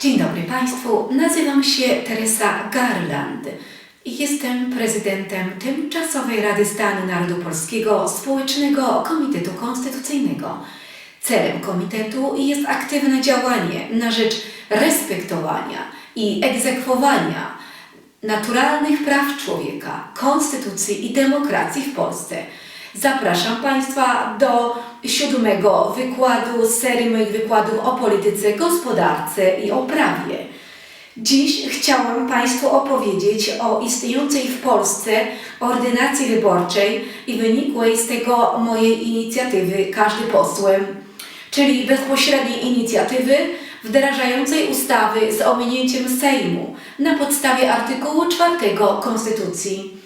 Dzień dobry Państwu, nazywam się Teresa Garland i jestem prezydentem Tymczasowej Rady Stanu Narodu Polskiego Społecznego Komitetu Konstytucyjnego. Celem komitetu jest aktywne działanie na rzecz respektowania i egzekwowania naturalnych praw człowieka, konstytucji i demokracji w Polsce. Zapraszam Państwa do siódmego wykładu z serii moich wykładów o polityce, gospodarce i o prawie. Dziś chciałam Państwu opowiedzieć o istniejącej w Polsce ordynacji wyborczej i wynikłej z tego mojej inicjatywy Każdy posłem, czyli bezpośredniej inicjatywy wdrażającej ustawy z ominięciem Sejmu na podstawie artykułu 4 Konstytucji.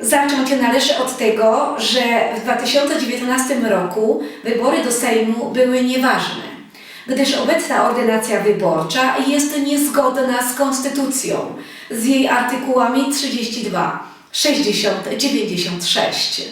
Zacząć należy od tego, że w 2019 roku wybory do Sejmu były nieważne, gdyż obecna ordynacja wyborcza jest niezgodna z Konstytucją, z jej artykułami 32, 60, 96.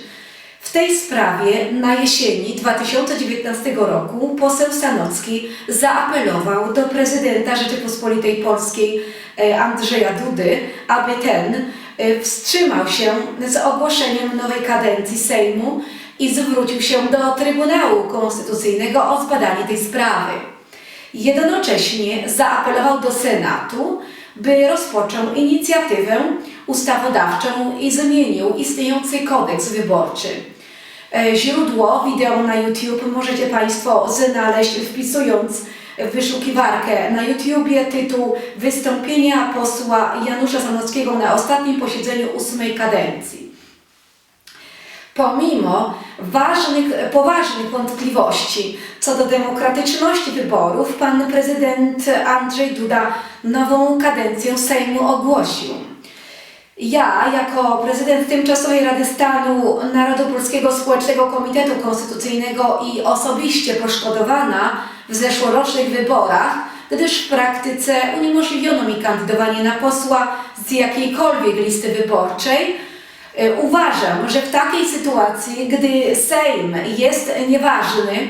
W tej sprawie na jesieni 2019 roku poseł Sanocki zaapelował do prezydenta Rzeczypospolitej Polskiej e, Andrzeja Dudy, aby ten e, wstrzymał się z ogłoszeniem nowej kadencji Sejmu i zwrócił się do Trybunału Konstytucyjnego o zbadanie tej sprawy. Jednocześnie zaapelował do Senatu, by rozpoczął inicjatywę ustawodawczą i zmienił istniejący kodeks wyborczy. E, Źródło wideo na YouTube możecie Państwo znaleźć wpisując w wyszukiwarkę na YouTubie tytuł Wystąpienia posła Janusza Sanockiego na ostatnim posiedzeniu ósmej kadencji. Pomimo ważnych, poważnych wątpliwości co do demokratyczności wyborów, pan prezydent Andrzej Duda nową kadencję Sejmu ogłosił. Ja, jako prezydent Tymczasowej Rady Stanu Narodu Polskiego Społecznego Komitetu Konstytucyjnego i osobiście poszkodowana w zeszłorocznych wyborach, gdyż w praktyce uniemożliwiono mi kandydowanie na posła z jakiejkolwiek listy wyborczej, y, uważam, że w takiej sytuacji, gdy Sejm jest nieważny,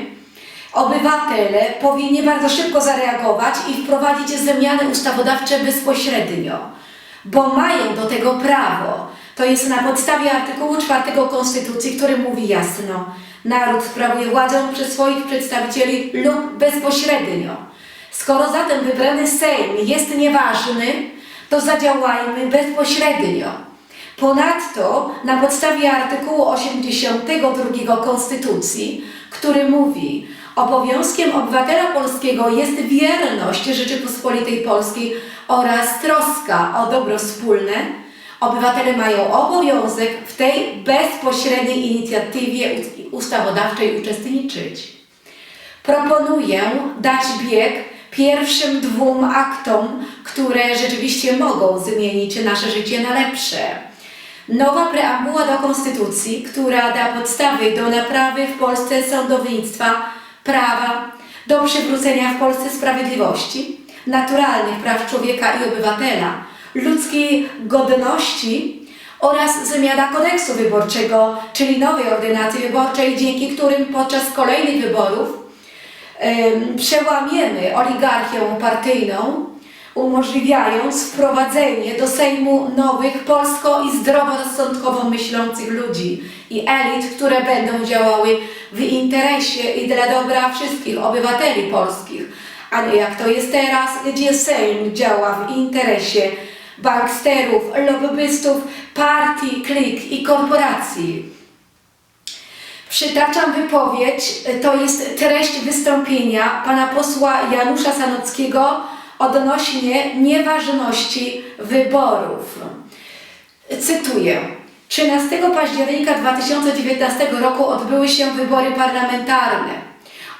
obywatele powinni bardzo szybko zareagować i wprowadzić zmiany ustawodawcze bezpośrednio bo mają do tego prawo. To jest na podstawie artykułu 4 Konstytucji, który mówi jasno: naród sprawuje władzę przez swoich przedstawicieli lub bezpośrednio. Skoro zatem wybrany Sejm jest nieważny, to zadziałajmy bezpośrednio. Ponadto na podstawie artykułu 82 Konstytucji, który mówi, obowiązkiem obywatela polskiego jest wierność Rzeczypospolitej Polskiej oraz troska o dobro wspólne, obywatele mają obowiązek w tej bezpośredniej inicjatywie ustawodawczej uczestniczyć. Proponuję dać bieg pierwszym dwóm aktom, które rzeczywiście mogą zmienić nasze życie na lepsze. Nowa preambuła do Konstytucji, która da podstawy do naprawy w Polsce sądownictwa, prawa, do przywrócenia w Polsce sprawiedliwości, naturalnych praw człowieka i obywatela, ludzkiej godności oraz zmiana kodeksu wyborczego, czyli nowej ordynacji wyborczej, dzięki którym podczas kolejnych wyborów em, przełamiemy oligarchię partyjną, umożliwiając wprowadzenie do Sejmu nowych polsko i zdroworozsądkowo myślących ludzi i elit, które będą działały w interesie i dla dobra wszystkich obywateli polskich, a nie jak to jest teraz, gdzie Sejm działa w interesie banksterów, lobbystów, partii, klik i korporacji. Przytaczam wypowiedź, to jest treść wystąpienia pana posła Janusza Sanockiego odnośnie nieważności wyborów. Cytuję. 13 października 2019 roku odbyły się wybory parlamentarne.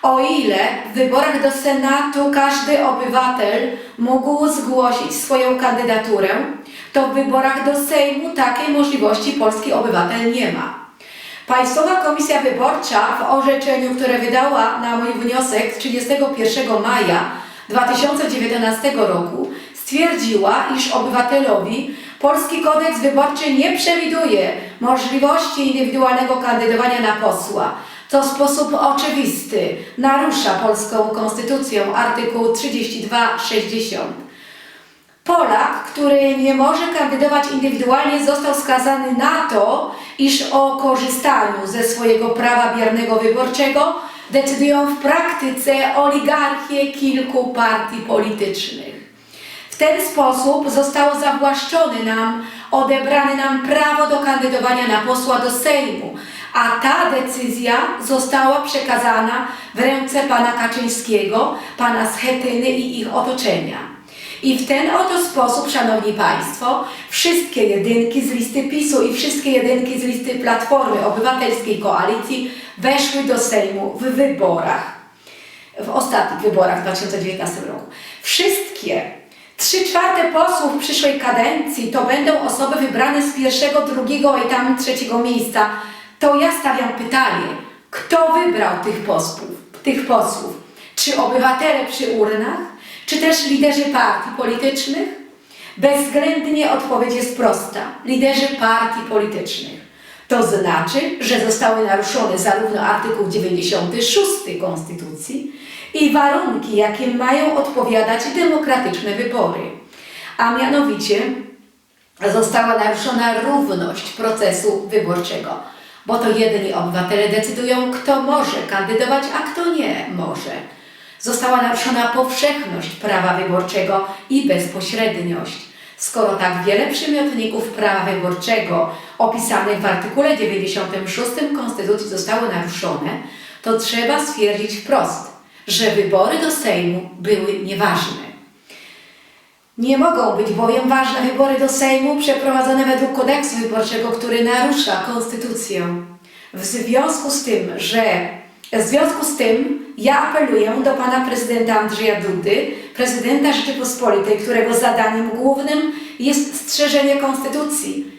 O ile w wyborach do Senatu każdy obywatel mógł zgłosić swoją kandydaturę, to w wyborach do Sejmu takiej możliwości polski obywatel nie ma. Państwowa Komisja Wyborcza w orzeczeniu, które wydała na mój wniosek 31 maja 2019 roku, stwierdziła, iż obywatelowi polski kodeks wyborczy nie przewiduje możliwości indywidualnego kandydowania na posła. co w sposób oczywisty narusza polską konstytucją artykuł 32-60. Polak, który nie może kandydować indywidualnie, został skazany na to, iż o korzystaniu ze swojego prawa biernego wyborczego decydują w praktyce oligarchie kilku partii politycznych. W ten sposób zostało zawłaszczone nam, odebrane nam prawo do kandydowania na posła do Sejmu, a ta decyzja została przekazana w ręce pana Kaczyńskiego, pana Schetyny i ich otoczenia. I w ten oto sposób, Szanowni Państwo, wszystkie jedynki z listy PiSu i wszystkie jedynki z listy Platformy Obywatelskiej Koalicji weszły do Sejmu w wyborach, w ostatnich wyborach w 2019 roku. Wszystkie trzy czwarte posłów przyszłej kadencji to będą osoby wybrane z pierwszego, drugiego i tam trzeciego miejsca. To ja stawiam pytanie, kto wybrał tych posłów? Tych posłów? Czy obywatele przy urnach? Czy też liderzy partii politycznych? Bezwzględnie odpowiedź jest prosta. Liderzy partii politycznych. To znaczy, że zostały naruszone zarówno artykuł 96 Konstytucji i warunki, jakie mają odpowiadać demokratyczne wybory. A mianowicie została naruszona równość procesu wyborczego, bo to jedni obywatele decydują, kto może kandydować, a kto nie może została naruszona powszechność prawa wyborczego i bezpośredniość. Skoro tak wiele przymiotników prawa wyborczego opisanych w artykule 96 Konstytucji zostało naruszone, to trzeba stwierdzić wprost, że wybory do Sejmu były nieważne. Nie mogą być bowiem ważne wybory do Sejmu przeprowadzone według kodeksu wyborczego, który narusza konstytucję. W związku z tym, że w związku z tym ja apeluję do pana prezydenta Andrzeja Dudy, prezydenta Rzeczypospolitej, którego zadaniem głównym jest strzeżenie konstytucji,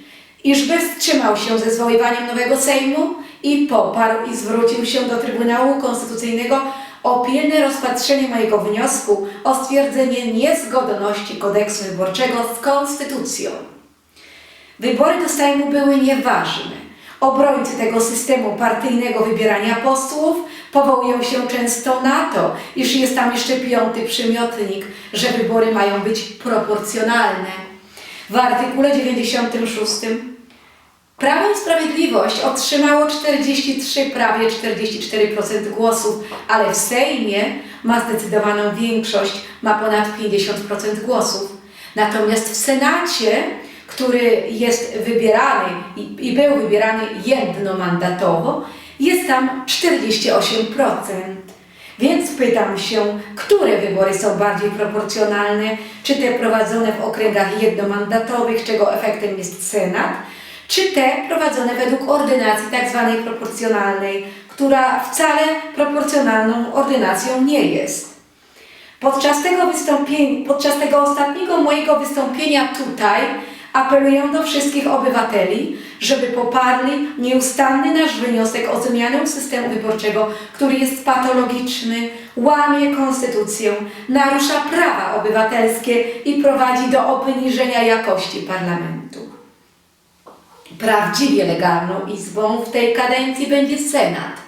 iżby wstrzymał się ze zwoływaniem nowego Sejmu i poparł i zwrócił się do Trybunału Konstytucyjnego o pilne rozpatrzenie mojego wniosku o stwierdzenie niezgodności kodeksu wyborczego z konstytucją. Wybory do Sejmu były nieważne. Obrońcy tego systemu partyjnego wybierania posłów powołują się często na to, iż jest tam jeszcze piąty przymiotnik, że wybory mają być proporcjonalne. W artykule 96 Prawo i Sprawiedliwość otrzymało 43, prawie 44% głosów, ale w Sejmie ma zdecydowaną większość, ma ponad 50% głosów. Natomiast w Senacie który jest wybierany i, i był wybierany jednomandatowo, jest tam 48%. Więc pytam się, które wybory są bardziej proporcjonalne, czy te prowadzone w okręgach jednomandatowych, czego efektem jest Senat, czy te prowadzone według ordynacji tak zwanej proporcjonalnej, która wcale proporcjonalną ordynacją nie jest. Podczas tego, podczas tego ostatniego mojego wystąpienia tutaj Apeluję do wszystkich obywateli, żeby poparli nieustanny nasz wniosek o zmianę systemu wyborczego, który jest patologiczny, łamie konstytucję, narusza prawa obywatelskie i prowadzi do obniżenia jakości parlamentu. Prawdziwie legalną izbą w tej kadencji będzie Senat.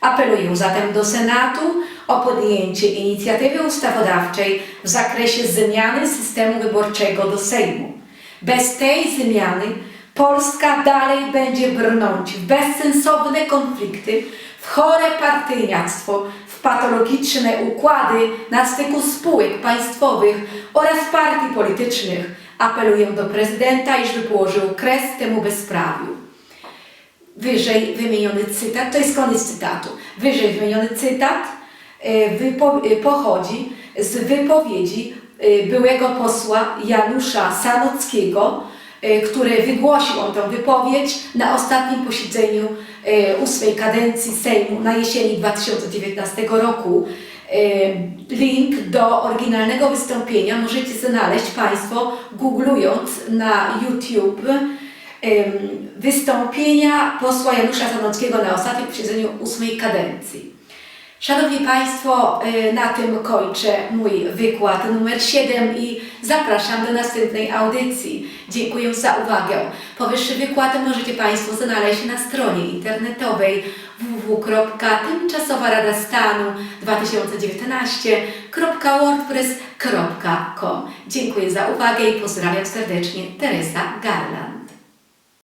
Apeluję zatem do Senatu o podjęcie inicjatywy ustawodawczej w zakresie zmiany systemu wyborczego do Sejmu. Bez tej zmiany Polska dalej będzie brnąć w bezsensowne konflikty, w chore partyjniactwo, w patologiczne układy na styku spółek państwowych oraz partii politycznych. Apeluję do prezydenta, iżby położył kres temu bezprawiu. Wyżej wymieniony cytat, to jest koniec cytatu. Wyżej wymieniony cytat y, pochodzi z wypowiedzi Y, byłego posła Janusza Sanockiego, y, który wygłosił on tę wypowiedź na ostatnim posiedzeniu y, ósmej kadencji Sejmu na jesieni 2019 roku. Link do oryginalnego wystąpienia możecie znaleźć Państwo googlując na YouTube wystąpienia posła Janusza Sanockiego na ostatnim posiedzeniu ósmej kadencji. Szanowni Państwo, y, na tym kończę mój wykład numer 7 i zapraszam do następnej audycji. Dziękuję za uwagę. Powyższy wykład możecie Państwo znaleźć na stronie internetowej www www.tymczasowa Rada Stanu 2019.wordpress.com. Dziękuję za uwagę i pozdrawiam serdecznie Teresa Garland.